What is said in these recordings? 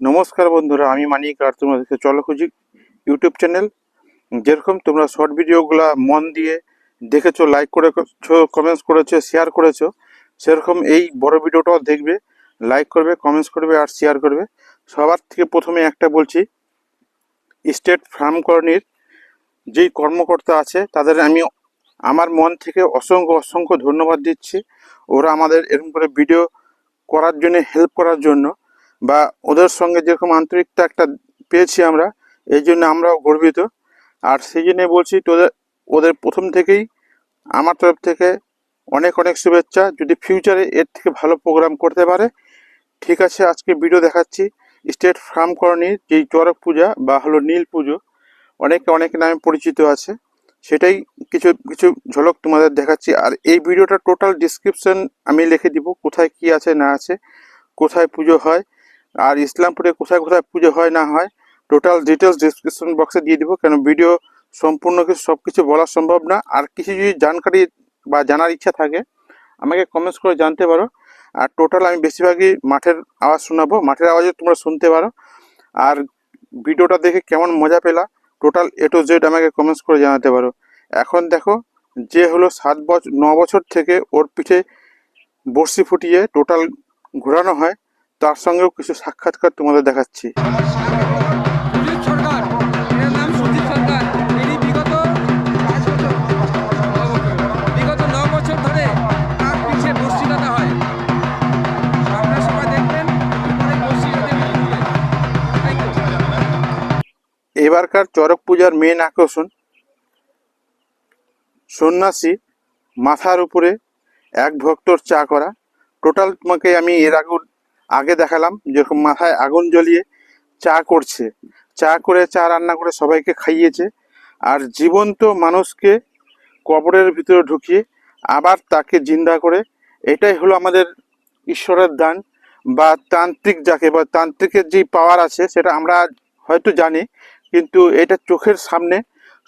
নমস্কার বন্ধুরা, আমি মানিক আর তোমাদেরকে চলো খুঁজি ইউটিউব চ্যানেল যেরকম তোমরা শর্ট ভিডিওগুলো মন দিয়ে দেখেছ লাইক করেছ কমেন্টস করেছ শেয়ার করেছ, সেরকম এই বড় ভিডিওটাও দেখবে লাইক করবে কমেন্টস করবে আর শেয়ার করবে। সবার থেকে প্রথমে একটা বলছি স্টেট ফার্ম কলোনির যেই কর্মকর্তা আছে, তাদের আমি আমার মন থেকে অসংখ্য অসংখ্য ধন্যবাদ দিচ্ছি। ওরা আমাদের এরকম করে ভিডিও করার জন্য হেল্প করার জন্য। বা ওদের সঙ্গে যেরকম আন্তরিকতা একটা পেয়েছি আমরা, এই জন্য আমরাও গর্বিত। আর সেই জন্যে বলছি, তোদের, ওদের প্রথম থেকেই আমার তরফ থেকে অনেক অনেক শুভেচ্ছা। যদি ফিউচারে এর থেকে ভালো প্রোগ্রাম করতে পারে, ঠিক আছে, আজকে ভিডিও দেখাচ্ছি। স্টেট ফার্ম কলোনির যেই চড়ক পূজা বা হলো নীল পুজো, অনেকে অনেক নামে পরিচিত আছে। সেটাই কিছু কিছু ঝলক তোমাদের দেখাচ্ছি। আর এই ভিডিওটা টোটাল ডিসক্রিপশন আমি লিখে দিব, কোথায় কি আছে, না আছে, কোথায় পুজো হয়। আর ইসলামপুরে কোথায় কোথায় পুজো হয় না হয় টোটাল ডিটেলস ডিসক্রিপশন বক্সে দিয়ে দিব। কেন ভিডিও সম্পূর্ণ কিছু সব কিছু বলা সম্ভব না। আর কিছু যদি জানকারি বা জানার ইচ্ছা থাকে, আমাকে কমেন্টস করে জানতে পারো। আর টোটাল আমি বেশিরভাগই মাঠের আওয়াজ শোনাবো। মাঠের আওয়াজও তোমরা শুনতে পারো। আর ভিডিওটা দেখে কেমন মজা পেলা টোটাল এ টু জেড আমাকে কমেন্টস করে জানাতে পারো। এখন দেখো, যে হলো সাত বছর ন বছর থেকে ওর পিঠে বড়শি ফুটিয়ে টোটাল ঘোরানো হয়। তার সঙ্গেও কিছু সাক্ষাৎকার তোমাদের দেখাচ্ছি। এবারকার চড়ক পূজার মেন আকর্ষণ সন্ন্যাসী মাথার উপরে এক ভক্তর চা করা। টোটাল তোমাকে আমি এর আগে আগে দেখালাম যেরকম মাথায় আগুন জ্বলিয়ে চা করছে। চা করে, চা রান্না করে সবাইকে খাইয়েছে। আর জীবন্ত মানুষকে কবরের ভিতরে ঢুকিয়ে আবার তাকে জিন্দা করে, এটাই হলো আমাদের ঈশ্বরের দান বা তান্ত্রিক যাকে বা তান্ত্রিকের যে পাওয়ার আছে সেটা আমরা হয়তো জানি, কিন্তু এটা চোখের সামনে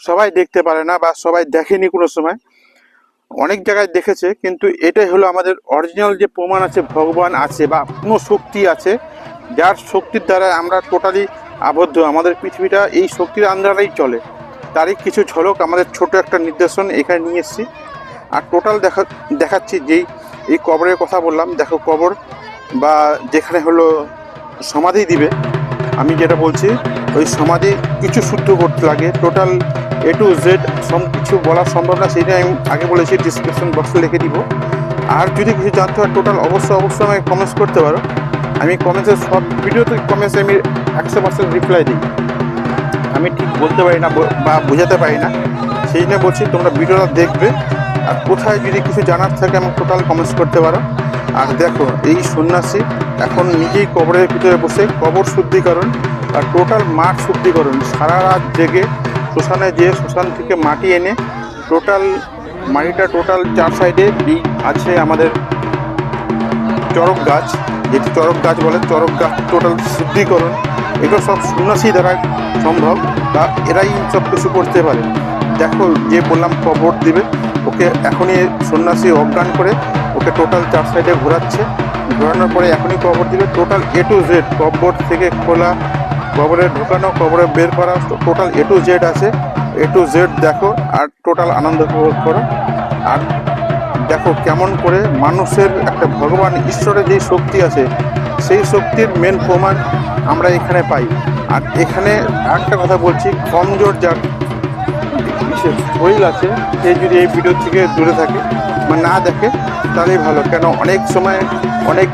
সবাই দেখতে পারে না বা সবাই দেখেনি কোনো সময়। অনেক জায়গায় দেখেছে, কিন্তু এটাই হলো আমাদের অরিজিনাল যে প্রমাণ আছে, ভগবান আছে বা কোনো শক্তি আছে, যার শক্তির দ্বারা আমরা টোটালি আবদ্ধ। আমাদের পৃথিবীটা এই শক্তির আন্ডারেই চলে। তারই কিছু ঝলক আমাদের ছোট একটা নির্দেশন এখানে নিয়ে এসেছি। আর টোটাল দেখা, দেখাচ্ছি যেই এই কবরের কথা বললাম, দেখো কবর বা যেখানে হলো সমাধি দিবে। আমি যেটা বলছি ওই সমাধি কিছু শুদ্ধ করতে লাগে। টোটাল এ টু জেড সব কিছু বলা সম্ভব না সেইটা আমি আগে বলেছি ডিসক্রিপশন বক্সে লিখে দিব। আর যদি কিছু জানতে হয় টোটাল অবশ্যই অবশ্যই আমাকে কমেন্টস করতে পারো। আমি কমেন্টসের সব ভিডিওতে কমেন্টসে আমি একশো পার্সেন্ট রিপ্লাই দিই। আমি ঠিক বলতে পারি না, ব- বা বোঝাতে পারি না। সেই জন্য বলছি, তোমরা ভিডিওটা দেখবে। আর কোথায় যদি কিছু জানার থাকে, আমাকে টোটাল কমেন্টস করতে পারো। আর দেখো, এই সন্ন্যাসী এখন নিজেই কবরের ভিতরে বসে কবর শুদ্ধিকরণ আর টোটাল মাঠ শুদ্ধিকরণ সারা রাত জেগে শ্মশানে যেয়ে শ্মশান থেকে মাটি এনে টোটাল মাটিটা টোটাল চার সাইডে আছে আমাদের চরক গাছ। যেটি চরক গাছ বলে, চরক গাছ টোটাল শুদ্ধিকরণ এগুলো সব সন্ন্যাসী দ্বারা সম্ভব বা এরাই সব কিছু করতে পারে। দেখো, যে বললাম কবর দিবে, ওকে এখনই সন্ন্যাসী অজ্ঞান করে ওকে টোটাল চার সাইডে ঘোরাচ্ছে। ঘোরানোর পরে এখনই কবর দিবে টোটাল এ টু জেড কবর থেকে খোলা কবরে ঢোকানো, কবরে বের করা টোটাল এ টু জেড আছে। এ টু জেড দেখো আর টোটাল আনন্দ উপভোগ করো। আর দেখো কেমন করে মানুষের একটা ভগবান, ঈশ্বরের যে শক্তি আছে, সেই শক্তির মেন প্রমাণ আমরা এখানে পাই। আর এখানে একটা কথা বলছি, কমজোর যার শরীর আছে, সে যদি এই ভিডিও থেকে দূরে থাকে বা না দেখে, তাহলেই ভালো। কেন অনেক সময় অনেক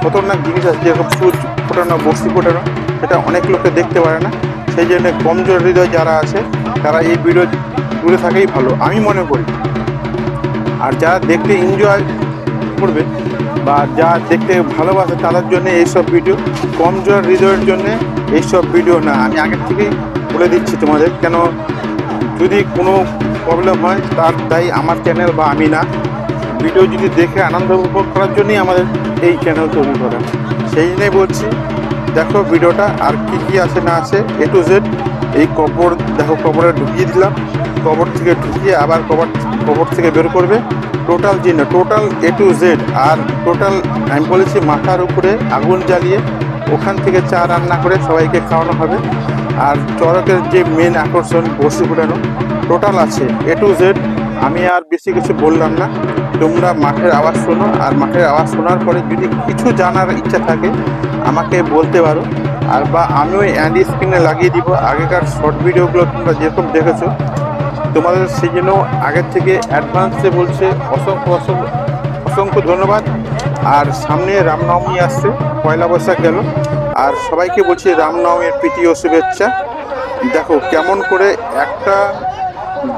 খতরনাক জিনিস আছে, যেরকম সুচ ফোটানো বস্তি ফোটানো সেটা অনেক লোকে দেখতে পারে না। সেই জন্য কমজোর হৃদয় যারা আছে, তারা এই ভিডিও দূরে থাকেই ভালো, আমি মনে করি। আর যারা দেখতে এনজয় করবে বা যা দেখতে ভালোবাসে, তাদের জন্য এইসব ভিডিও, কমজোর হৃদয়ের জন্য এইসব ভিডিও না। আমি আগের থেকেই বলে দিচ্ছি তোমাদের, কেন যদি কোনো প্রবলেম হয়, তার তাই আমার চ্যানেল বা আমি না। ভিডিও যদি দেখে আনন্দ উপভোগ করার জন্যই আমাদের এই চ্যানেল তৈরি করা। সেই জন্যই বলছি, দেখো ভিডিওটা আর কি কি আছে না আছে এ টু জেড এই কবর, দেখো কবরে ঢুকিয়ে দিলাম, কবর থেকে ঢুকিয়ে আবার কবর কবর থেকে বের করবে। টোটাল জিনিস টোটাল এ টু জেড আর টোটাল আমি বলেছি মাথার উপরে আগুন জ্বালিয়ে ওখান থেকে চা রান্না করে সবাইকে খাওয়ানো হবে। আর চড়কের যে মেন আকর্ষণ বসি ফুটানো টোটাল আছে এ টু জেড আমি আর বেশি কিছু বললাম না। তোমরা মাঠের আওয়াজ শোনো, আর মাঠের আওয়াজ শোনার পরে যদি কিছু জানার ইচ্ছা থাকে, আমাকে বলতে পারো। আর বা আমিও অ্যান্ডি স্ক্রিনে লাগিয়ে দিব। আগেকার শর্ট ভিডিওগুলো তোমরা যেরকম দেখেছ, তোমাদের সেই জন্য আগের থেকে অ্যাডভান্সে বলছে। অসংখ্য অসংখ্য অসংখ্য ধন্যবাদ। আর সামনে রামনবমী আসছে, পয়লা বৈশাখ গেল। আর সবাইকে বলছি রামনবমীর প্রীতি ও শুভেচ্ছা। দেখো কেমন করে একটা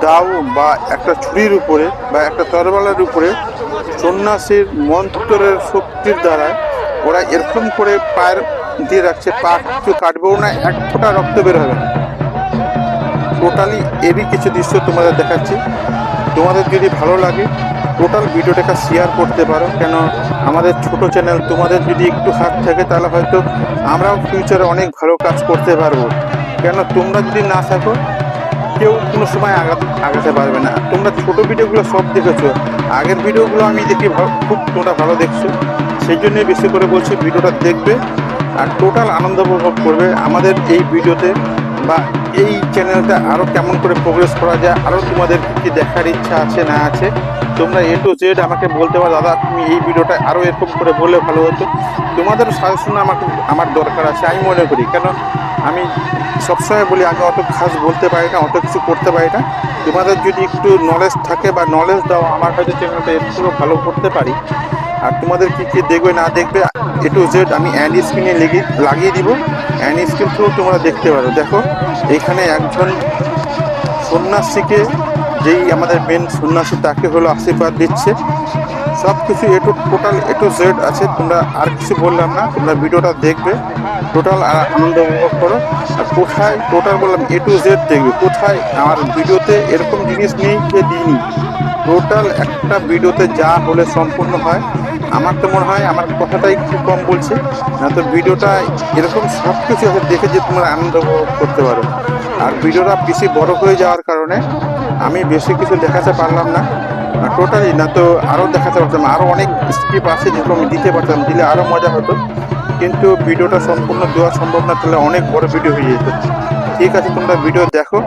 দাও বা একটা ছুরির উপরে বা একটা তরবালের উপরে সন্ন্যাসীর মন্ত্রের শক্তির দ্বারা ওরা এরকম করে পায়ের দিয়ে রাখছে, পা কিছু কাটবেও না, এক ফোঁটা রক্ত বের হবে। টোটালি এরই কিছু দৃশ্য তোমাদের দেখাচ্ছি। তোমাদের যদি ভালো লাগে টোটাল ভিডিওটাকে শেয়ার করতে পারো। কেন আমাদের ছোট চ্যানেল তোমাদের যদি একটু হাত থাকে, তাহলে হয়তো আমরাও ফিউচারে অনেক ভালো কাজ করতে পারব। কেন তোমরা যদি না থাকো কেউ কোনো সময় আগা- আগাতে পারবে না। তোমরা ছোটো ভিডিওগুলো সব দেখেছ। আগের ভিডিওগুলো আমি দেখি খুব তোমরা ভালো দেখছ। সেই জন্যই বেশি করে বলছি, ভিডিওটা দেখবে আর টোটাল আনন্দ উপভোগ করবে। আমাদের এই ভিডিওতে বা এই চ্যানেলটা আরও কেমন করে প্রোগ্রেস করা যায় আরও তোমাদের কী দেখার ইচ্ছা আছে, না আছে, তোমরা এ টু জেড আমাকে বলতে পারো। দাদা, তুমি এই ভিডিওটা আরও এরকম করে বললে ভালো হতো। তোমাদের সাজেশন আমাকে আমার দরকার আছে, আমি মনে করি। কেন? আমি সবসময় বলি আমি অত খাস বলতে পারি না, অত কিছু করতে পারি না। তোমাদের যদি একটু নলেজ থাকে বা নলেজ দাও, আমার হয়তো চ্যানেলটা একটু ভালো করতে পারি। আর তোমাদের কি কি দেখবে, না দেখবে এ টু জেড আমি অ্যান্ড স্ক্রিনে লেগে, লাগিয়ে দিব। অ্যান্ড স্ক্রিন থ্রু তোমরা দেখতে পারো। দেখো, এখানে একজন সন্ন্যাসীকে, যেই আমাদের মেন সন্ন্যাসী, তাকে হলো আশীর্বাদ দিচ্ছে। সব কিছু A to total A to Z আছে। তোমরা আর কিছু বললাম না। তোমরা ভিডিওটা দেখবে। টোটাল আনন্দ উপভোগ করো। আর কোথায় টোটাল বললাম এ টু জেড দেখবে? কোথায়? আমার ভিডিওতে এরকম জিনিস নেই যে দিইনি। টোটাল একটা ভিডিওতে যা হলে সম্পূর্ণ হয়, আমার তো মনে হয় আমার কথাটাই একটু কম বলছে, না তো ভিডিওটা এরকম সব কিছু আছে দেখে যে তোমরা আনন্দ করতে পারো। আর ভিডিওটা বেশি বড় হয়ে যাওয়ার কারণে আমি বেশি কিছু দেখাতে পারলাম না টোটালি, না তো আরও দেখাতে পারতাম, আরও অনেক স্ক্রিপ আছে যেগুলো আমি দিতে পারতাম, দিলে আরও মজা হতো, কিন্তু ভিডিওটা সম্পূর্ণ দেওয়া সম্ভব না, তাহলে অনেক বড় ভিডিও হয়ে যেত। ঠিক আছে, তোমরা ভিডিও দেখো।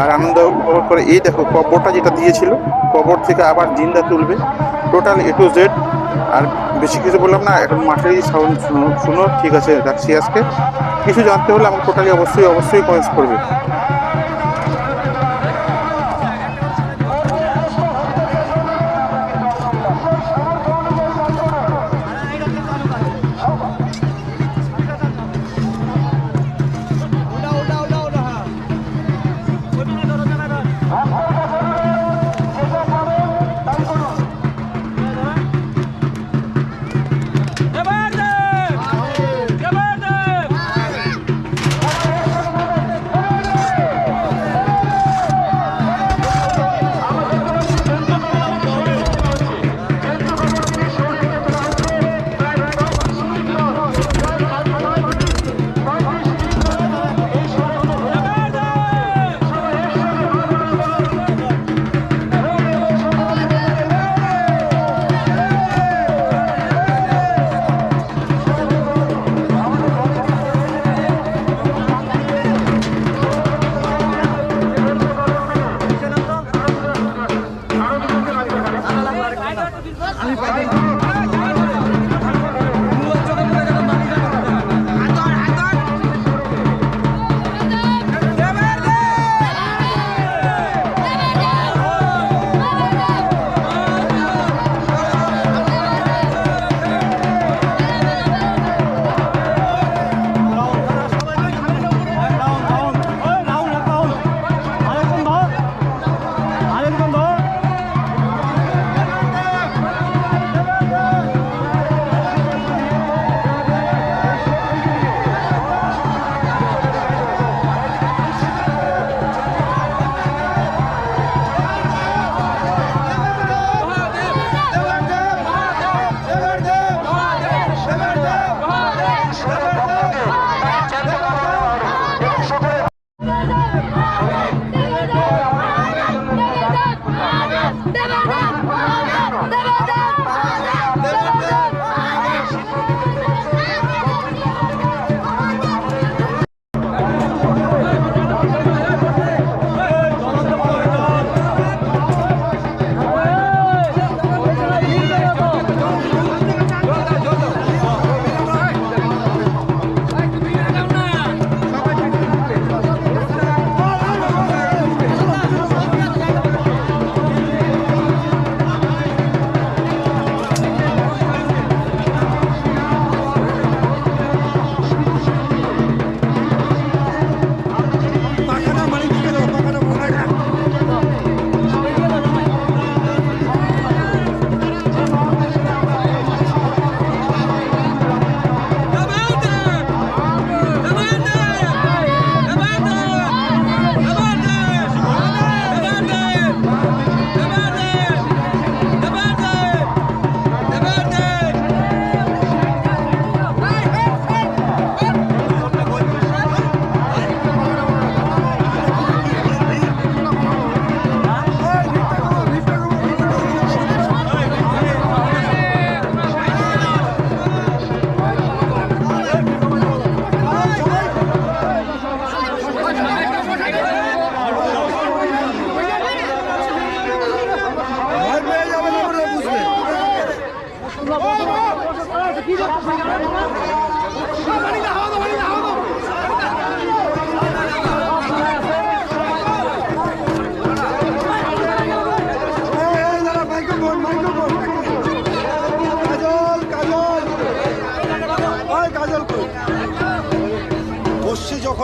আর আনন্দ উপভোগ করে, এই দেখো, কবরটা যেটা দিয়েছিল, কবর থেকে আবার জিন্দা তুলবে। টোটাল এ টু জেড আর বেশি কিছু বললাম না, এখন মাঠেরই সাউন্ড শুনো শুনো, ঠিক আছে, রাখছি আজকে। কিছু জানতে হলে আমার টোটালি অবশ্যই অবশ্যই কমেন্টস করবে।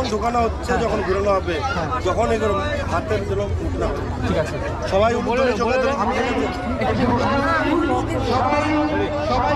যখন ঢোকানো হচ্ছে যখন ঘুরানো হবে যখন এগুলো হাতের জন্য উঠনা ঠিক আছে। সবাই উঠবে সবাই সবাই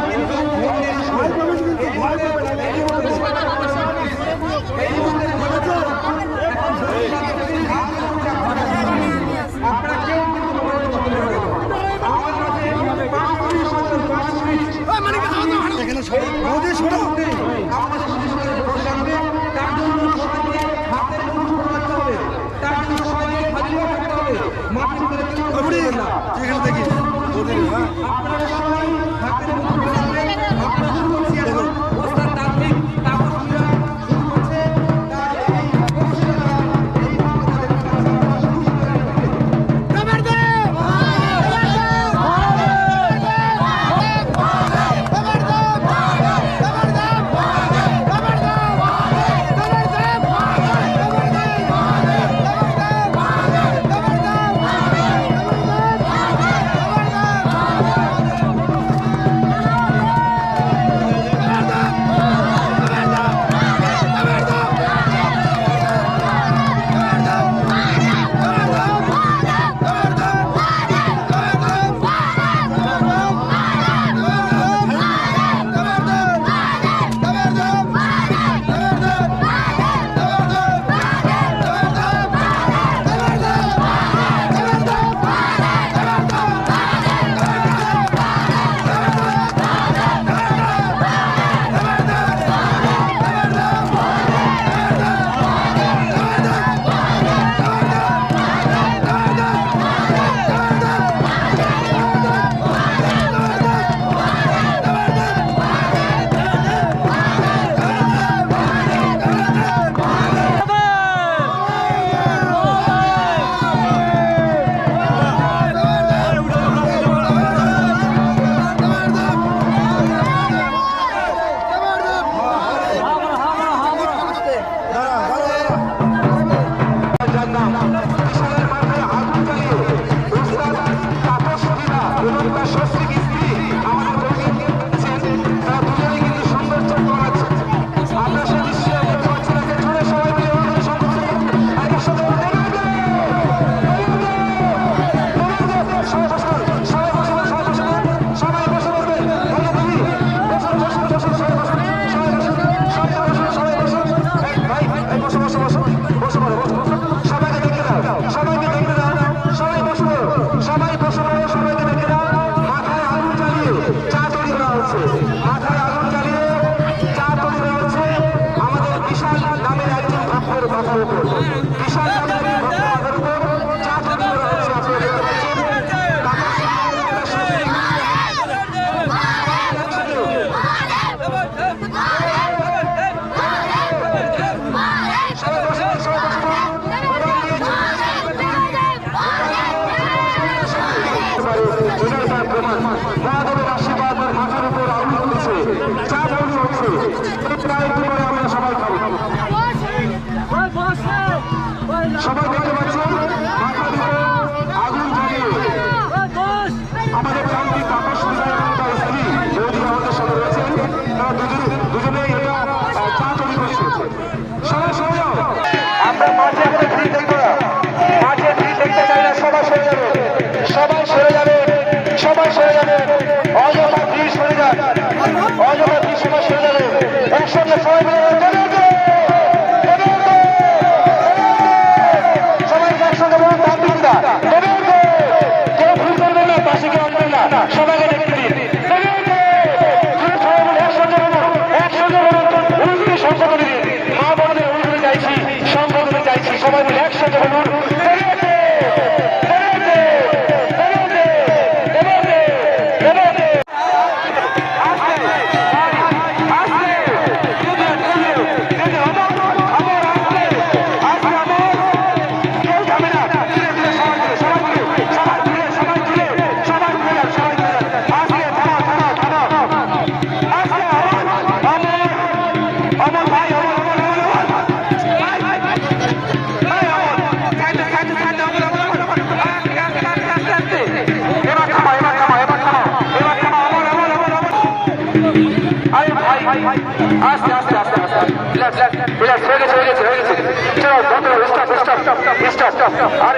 আর